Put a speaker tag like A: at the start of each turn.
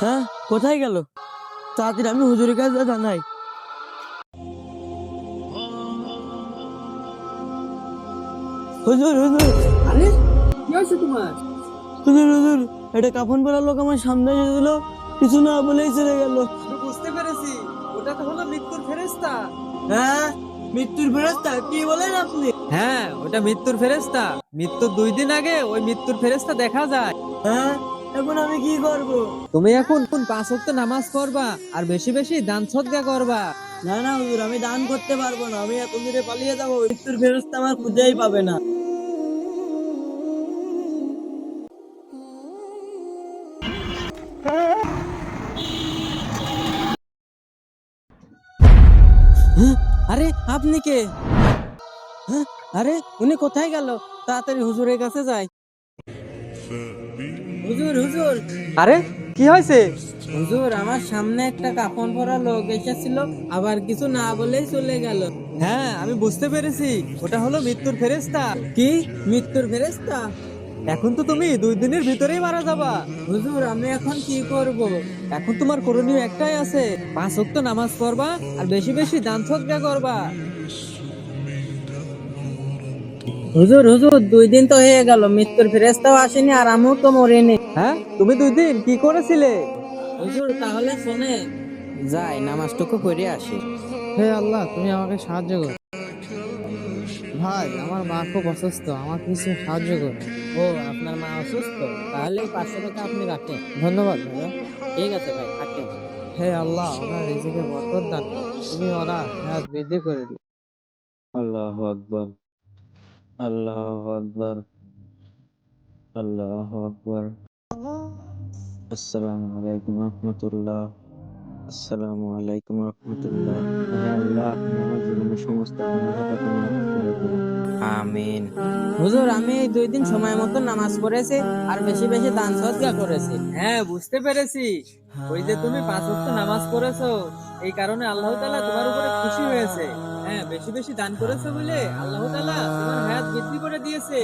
A: হ্যাঁ কোথায় গেল? তাড়াতাড়ি আমি হুজুরের কাছে জানাই। হুজুর হুজুর।
B: আরে কি হয়েছে তোমার?
A: হুজুর হুজুর এটা কাফন পরা লোক আমার সামনে এসে দিল কিছু না বলেই চলে গেল।
B: বুঝতে পেরেছি ওটা তো হলো মৃত্যুর ফেরেস্তা
A: হ্যাঁ মৃত্যুর ফেরস্তা কি বলেন আপনি?
B: হ্যাঁ ওটা মৃত্যুর ফেরেস্তা মৃত্যুর দুই দিন আগে ওই মৃত্যুর ফেরেস্তা দেখা যায়।
A: হ্যাঁ এখন আমি কি করব?
B: তুমি এখন পাঁচ ওয়াক্ত নামাজ পড়বা আর বেশি বেশি দান সদকা করবা।
A: না না হুজুর আমি দান করতে পারব না। আমি এত দূরে পালিয়ে যাব মৃত্যুর ফেরস্তা আমার খুঁজেই পাবে না।
B: হ্যাঁ? আরে আপনি কে? হ্যাঁ? আরে উনি কোথায় গেল? তাড়াতাড়ি হুজুরের কাছে যাই। হুজুর হুজুর। আরে কি হয়েছে? হুজুর আমার সামনে একটা পরা লোক এসেছিল আবার কিছু না বলেই চলে গেল। হ্যাঁ আমি বুঝতে পেরেছি। ওটা হলো মৃত্যুর ফেরেস্তা কি? মৃত্যুর ফেরেস্তা এখন তো তুমি দুই দিনের ভিতরেই মারা যাবা। হুজুর আমি এখন কি করব? এখন তোমার করণীয় একটাই আছে। পাঁচ ওয়াক্ত নামাজ পড়বা আর বেশি বেশি দান সদকা করবা।
A: হুজুর হুজুর দুই দিন তো হয়ে গেল মৃত্যুর ফেরেস্তাও আসেনি আর আমিও তো মরিনি।
B: হ্যাঁ? তুমি দুই দিন কি করেছিলে?
A: হুজুর তাহলে শোনে যাই নামাজটুকু করে আসি।
B: হে আল্লাহ তুমি আমাকে সাহায্য করো। ভাই আমার মা খুব অসুস্থ আমার কিছু সাহায্য করো।
A: ও আপনার মা অসুস্থ? তাহলে পাঁচশো টাকা আপনি রাখেন।
B: ধন্যবাদ ভাইয়া
A: ঠিক আছে ভাই থাকেন
B: হে আল্লাহ ওনার রিজিকে বরকত দান তুমি ওরা হায়াত বৃদ্ধি করে দিও।
C: আল্লাহ আকবর। আল্লাহ আকবর আল্লাহ আকবর। আসসালামু আলাইকুম রহমতুল্লাহ আসসালামু আলাইকুম রহমতুল্লাহ। আল্লাহ আমার জীবনের সমস্ত আমিন।
A: হুজুর আমি এই দুই দিন সময় মতো নামাজ পড়েছি আর বেশি বেশি দান সদকা করেছি।
B: হ্যাঁ বুঝতে পেরেছি। ওই যে তুমি পাঁচ ওয়াক্ত নামাজ পড়েছো এই কারণে আল্লাহ তাআলা তোমার উপরে খুশি হয়েছে। হ্যাঁ বেশি বেশি দান করেছ বলে আল্লাহ তাআলা দিয়েছে।